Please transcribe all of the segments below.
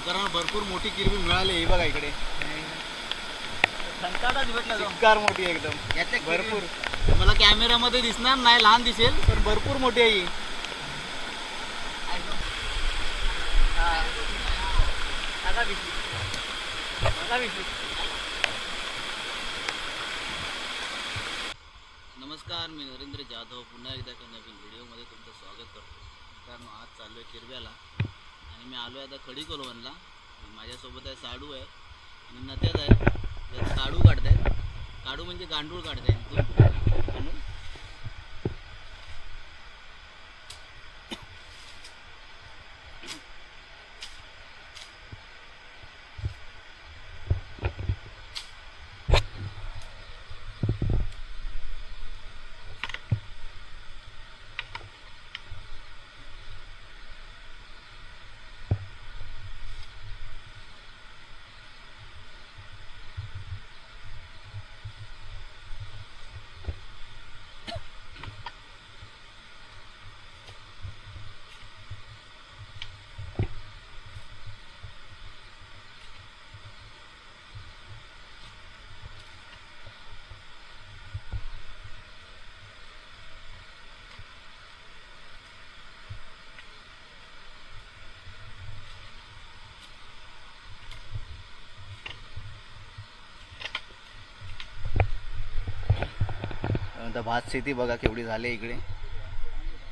मित्रांनो भरपूर मोठी किरवी मिळाली ही बघा इकडे. भेटला चिक्कार मोठी एकदम. यातल्या भरपूर. मला कॅमेऱ्यामध्ये दिसणार नाही लहान दिसेल. पण भरपूर मोठी आहे ही. नमस्कार मी नरेंद्र जाधव. पुन्हा एकदा एका नवीन व्हिडिओमध्ये तुमचं स्वागत करतो. मित्रांनो आज चालू आहे किरव्याला. आणि मी आलो आहे आता खडी कोलवणला माझ्यासोबत आहे साडू आहे. आणि नत्यात आहे. त्यात काडू काढतायत. काडू म्हणजे गांडूळ काढतायत. आता भात शेती बघा केवढी झाली इकडे.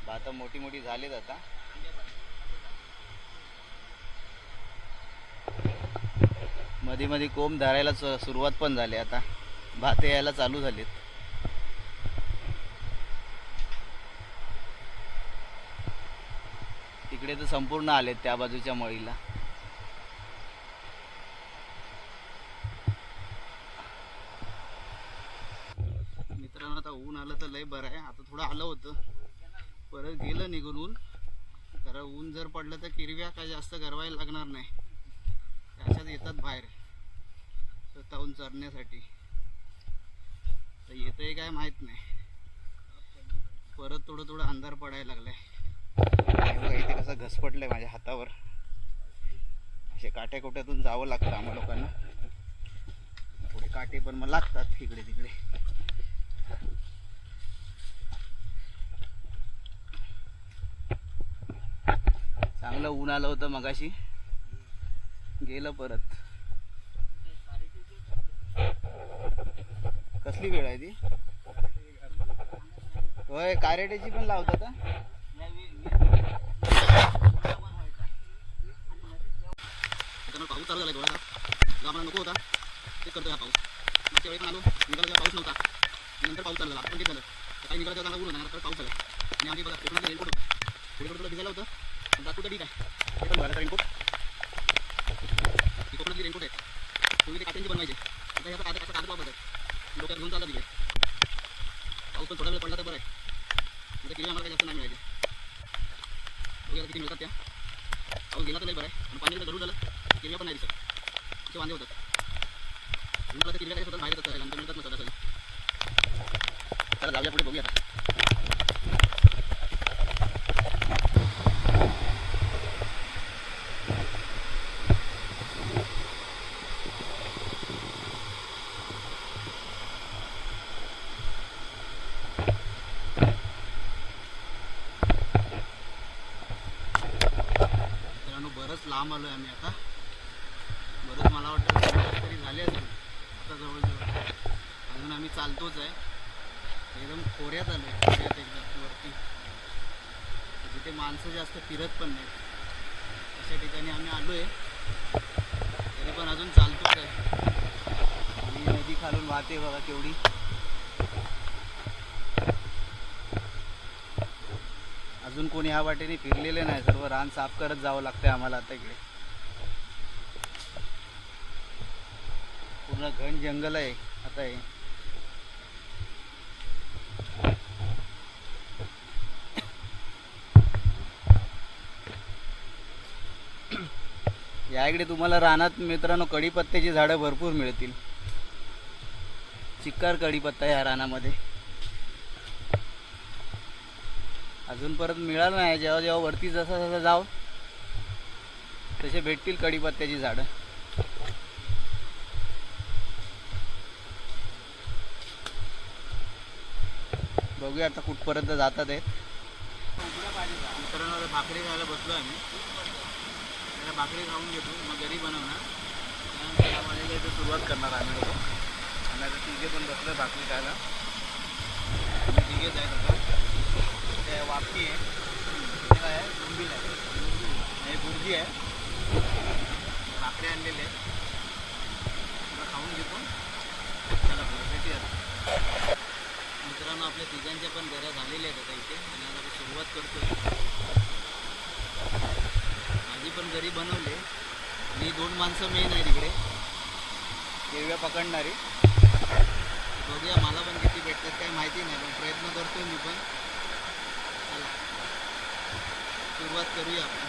भात मोठी मोठी झालीच आता. मध्ये मध्ये कोंब धरायला सुरुवात पण झाली आता. भात यायला चालू झालीत. तिकडे तर संपूर्ण आलेत त्या बाजूच्या मळीला मित्रांनो आता ऊन आलं तर लय बरं आहे. आता थोडं आलं होतं. परत गेलं निघून ऊन. खरं ऊन जर पडलं तर किरव्या काय जास्त गरवायला लागणार नाही. त्याच्यात अशाच येतात बाहेर. स्वतःहून चरण्यासाठी. तर येतंही काय माहीत नाही. परत थोडं थोडं अंधार पडायला लागलाय. इथे कसं घसपटलंय माझ्या हातावर. असे काट्याकोट्यातून जावं लागतं आम्हा लोकांना. थोडे काटे पण मग लागतात इकडे तिकडे. चांगलं ऊन आलं होतं मगाशी. गेलं परत. कसली वेळ आहे ती? होय कारेट्याची पण लावतात पाऊस चालू झाला थोडा जो नको होता ते करतो हा पाऊस. मागच्या वेळी पण आलो निघाला पाऊस नव्हता. नंतर पाऊस चालू झाला आपण तेच झालं. काही निघाला तेव्हा चांगला ऊन पाऊस झाला. आणि आम्ही बघा कोकणात रेनकोट रेनकोट तुला भिजायला होतं? पण तर ठीक आहे ते पण रेनकोट कोकणातली रेनकोट आहे तुम्ही ते काट्यांची बनवायचे आता ह्याचा कागद असा कागद वापरतात डोक्यात घेऊन चालतात तिथे पाऊस पण थोडा वेळ पडला तर बरं आहे म्हणजे किलो आम्हाला काही जास्त नाही मिळायचे बघूया किती मिळतात त्या पाऊस गेला तर नाही बरं आहे आणि पाणी जरूर झालं किरव्या पण नाही दिसत तिथे वांदे होतात मला तर किरव्या काय स्वतः बाहेर येतात आणि मिळतात नसतात असं चला जाऊया पुढे बघूया आता मित्रांनो बरंच लांब आलो आहे आम्ही आता. बरंच मला वाटतं तरी झाले असेल. आता जवळजवळ. अजून आम्ही चालतोच आहे. एकदम खोऱ्यात आलो आहे खोऱ्यात एकदम वरती. जिथे माणसं जास्त फिरत पण नाहीत. अशा ठिकाणी आम्ही आलो आहे तरी पण अजून चालतोच आहे. आणि नदी खालून वाहते बघा तेवढी अजून कोणी ह्या वाटेने फिरलेले नाही. सर्व रान साफ करत जावं लागतंय आम्हाला आता इकडे. पूर्ण घन जंगल आहे. आता हे. या इकडे तुम्हाला रानात मित्रांनो कढीपत्त्याची झाडं भरपूर मिळतील. चिक्कार कढीपत्ता या रानामध्ये. अजून परत मिळालं नाही. जेव्हा जेव्हा वरती जसं जसं जाव तसे भेटतील कडीपत्त्याची झाडं. बघूया आता कुठपर्यंत जातात आहेत मित्रांनो आता भाकरी खायला बसलो आम्ही. त्याला भाकरी खाऊन घेतो. मग घरी बनवणार. त्यानंतर इथे सुरुवात करणार आम्ही लोक आणि आता तिघे पण बसलो भाकरी खायला. आम्ही तिघेच आहेत आता. ते वापटी आहे ते काय आहे बोंबील आहे हे। बुर्जी आहे लाकडे आणलेले खाऊन घेतो भेटूया मित्रांनो आपल्या तिघांच्या पण घऱ्या झालेल्या आहेत आता इथे. आणि आता आपण सुरुवात करतोय. माझी पण घरी बनवले. आणि दोन माणसं मेन आहे तिकडे हिरव्या पकडणारी. बघूया मला पण किती भेटतात काय माहिती नाही पण प्रयत्न करतोय मी पण चला सुरुवात करूया आपण.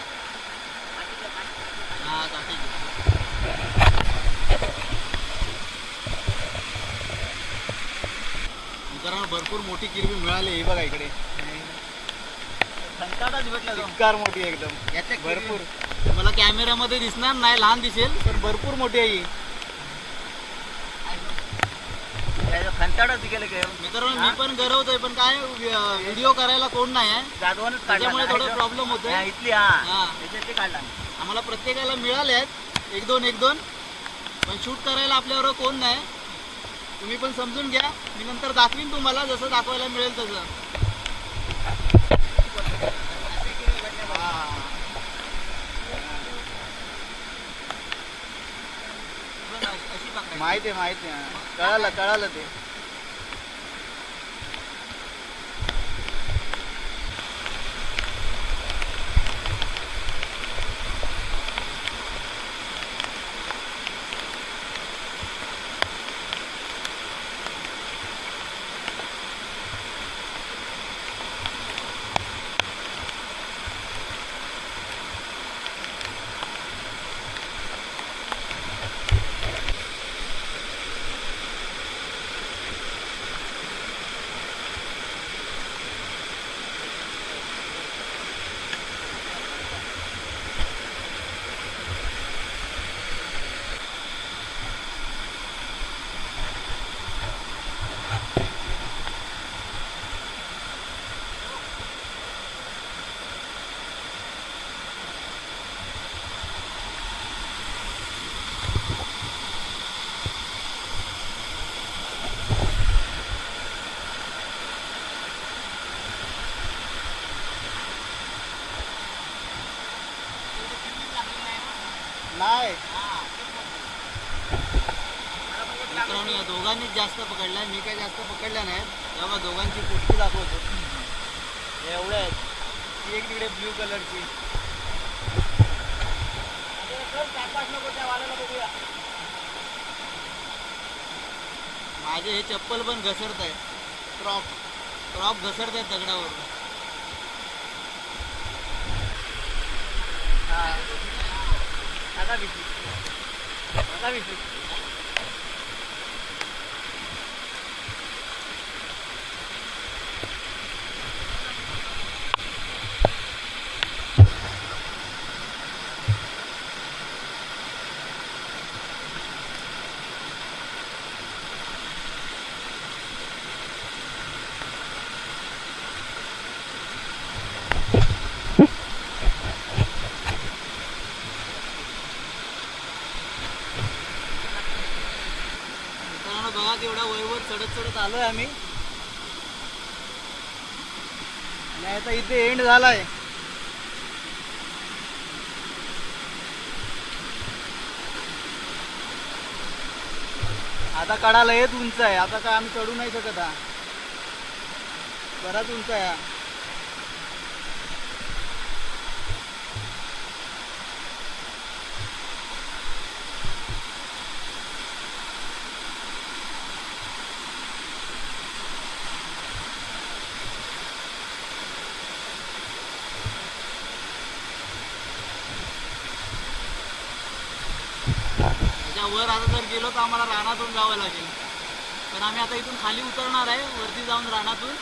हा काठी मित्रांनो भरपूर मोठी किरवी मिळाली ही बघा इकडे. चिक्कार मोठी एकदम. भरपूर. मला कॅमेऱ्यामध्ये दिसणार नाही लहान दिसेल पण भरपूर मोठी आहे खंताटाच गेलं काय? मित्रांनो मी पण गरवतोय पण काय व्हिडिओ करायला कोण नाही आहे. जाधवानच त्याच्यामुळे थोडं काढला प्रॉब्लेम होतोय. इथली हा. हा. काढला आम्हाला प्रत्येकाला मिळाले आहेत. एक दोन एक दोन. पण शूट करायला आपल्याबरोबर कोण नाही. तुम्ही पण समजून घ्या. मी नंतर दाखवीन तुम्हाला जसं दाखवायला मिळेल तसं. हा. अशी पकडायची. माहिती आहे माहिती आहे. कळालं कळालं ते. नाही. मित्रांनो या दोघांनीच जास्त पकडला मी काय जास्त पकडल्या नाही. तेव्हा दोघांची कुठली दाखवतो. हे एवढ्या आहेत ती एक तिकडे ब्ल्यू कलरची. माझे हे चप्पल पण घसरत आहे. क्रॉप क्रॉप घसरत आहेत दगडावर 坂道坂道 आलो आहे आम्ही. आणि आता इथे एंड झालाय. आता कडाला येत उंच आहे. आता काय आम्ही चढू नाही शकत हा. बराच उंच आहे त्याच्या वर आता जर गेलो तर आम्हाला रानातून जावं लागेल. पण आम्ही आता इथून खाली उतरणार आहे वरती जाऊन रानातून.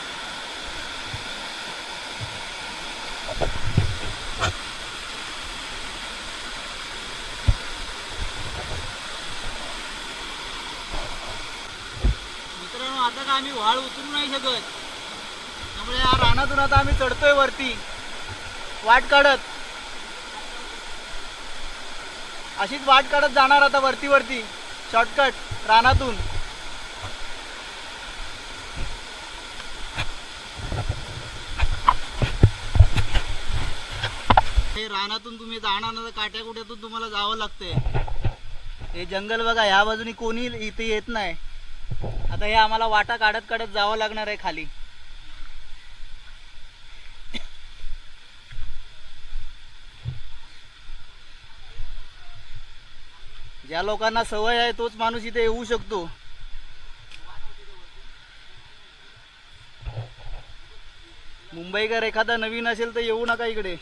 मित्रांनो आता का आम्ही वाळ उतरू नाही शकत. त्यामुळे या रानातून आता आम्ही चढतोय वरती. वाट काढत. अशीच वाट काढत जाणार आता वरती वरती. शॉर्टकट रानातून. हे रानातून तुम्ही जाणार ना तर काट्या कुट्यातून तुम्हाला जावं लागतंय. हे जंगल बघा ह्या बाजूनी कोणी इथे येत नाही. आता हे आम्हाला वाटा काढत काढत जावं लागणार आहे खाली. ज्या लोकांना सवय आहे तोच माणूस इथे येऊ शकतो. मुंबईकर एखादा नवीन असेल तर येऊ नका इकडे.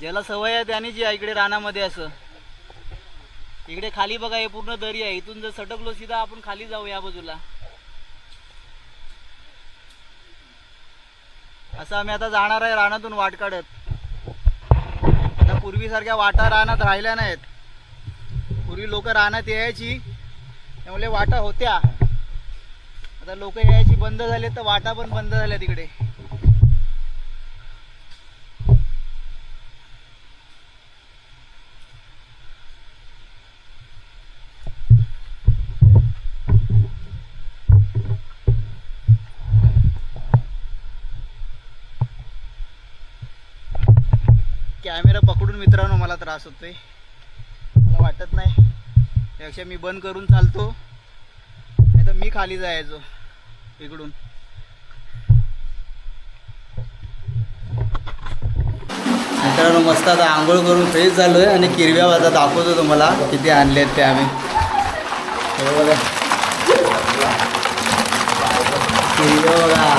ज्याला सवय आहे त्याने जी आहे इकडे रानामध्ये असं. इकडे खाली बघा हे पूर्ण दरी आहे. इथून जर सटकलो सीधा आपण खाली जाऊ या बाजूला. असं आम्ही आता जाणार आहे रानातून वाट काढत. पूर्वीसारख्या वाटा रानात राहिल्या नाहीत. पूर्वी लोक रानात यायची त्यामुळे वाटा होत्या. आता लोक यायची बंद झाले तर वाटा पण बंद झाल्या तिकडे. मित्रांनो मला त्रास होतोय. मला वाटत नाही. त्यापेक्षा मी बंद करून चालतो. नाही तर मी खाली जायचो इकडून. मित्रांनो मस्त आता आंघोळ करून फ्रेश झालोय आणि किरव्या वाजा दाखवतो तुम्हाला किती आणले आहेत ते आम्ही. बघा. किरव्या बघा.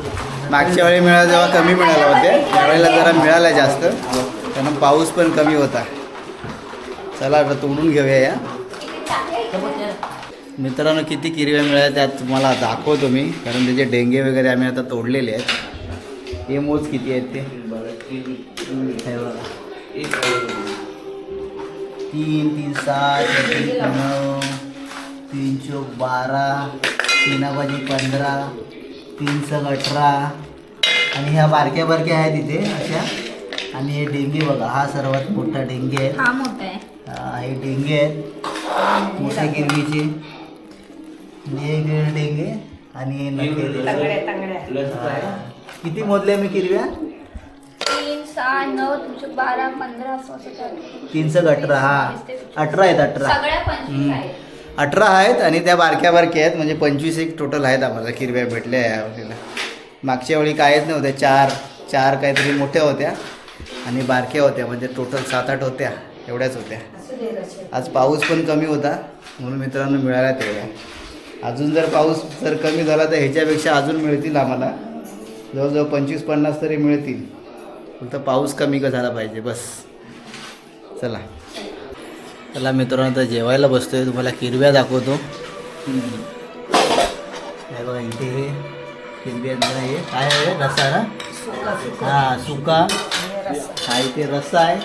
मागच्या वेळी मिळाला तेव्हा कमी मिळाला होते त्यावेळेला जरा मिळाला जास्त. कारण पाऊस पण कमी होता. चला आता तोडून घेऊया या. मित्रांनो किती किरव्या मिळाल्या त्यात तुम्हाला दाखवतो मी कारण त्याचे डेंगे वगैरे आम्ही आता तोडलेले आहेत. हे मोज किती आहेत ते? तीन तीन सात तीन नऊ तीन चौक बारा तीनाबाजी पंधरा तीन सग अठरा. आणि ह्या बारक्या बारक्या आहेत इथे अशा. आणि हे डेंगे बघा हा सर्वात मोठा डेंगे आहे. हा मोठा आहे. हा, डेंगे आहेत. मोठ्या गिरवीचे आणि हे गिर डेंगे आणि नकेले. किती मोजले मी किरव्या? तीन सहा नऊ तुमचे बारा पंधरा असं असं चालू. तीनशे अठरा हा. अठरा आहेत अठरा. अठरा आहेत आणि त्या बारक्या बारक्या आहेत म्हणजे पंचवीस एक टोटल आहेत आम्हाला किरव्या भेटल्या या मागच्या वेळी काहीच नव्हत्या चार चार काहीतरी मोठ्या होत्या आणि बारक्या होत्या म्हणजे टोटल सात आठ होत्या एवढ्याच होत्या. आज पाऊस पण कमी होता म्हणून मित्रांनो मिळाल्या तेवढ्या अजून जर पाऊस जर कमी झाला तर ह्याच्यापेक्षा अजून मिळतील आम्हाला. जवळजवळ पंचवीस पन्नास तरी मिळतील. फक्त पाऊस कमी का झाला पाहिजे बस. चला. चला मित्रांनो आता जेवायला बसतोय. तुम्हाला किरव्या दाखवतो. हे बघा इथे हे किरव्या हे काय आहे रस्सा ना? हा सुका. हा इथे रस्सा आहे.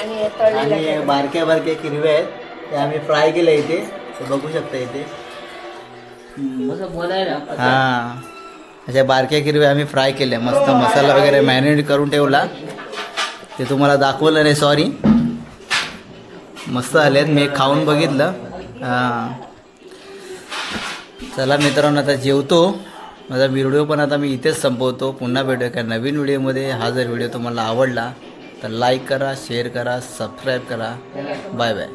आणि बारक्या बारक्या किरव्या आहेत. ते आम्ही फ्राय केलं इथे. ते बघू शकता इथे. हा. अशा बारक्या किरव्या आम्ही फ्राय केल्या. मस्त मसाला वगैरे मॅरिनेट करून ठेवला. ते तुम्हाला दाखवलं नाही सॉरी मस्त आले आहेत मी खाऊन बघितलं. चला मित्रांनो आता जेवतो. माझा व्हिडिओ पण आता मी इथेच संपवतो. पुन्हा भेटूया एका नवीन व्हिडिओमध्ये. हा जर व्हिडिओ तुम्हाला आवडला तर लाईक करा शेअर करा सबस्क्राईब करा. Bye bye.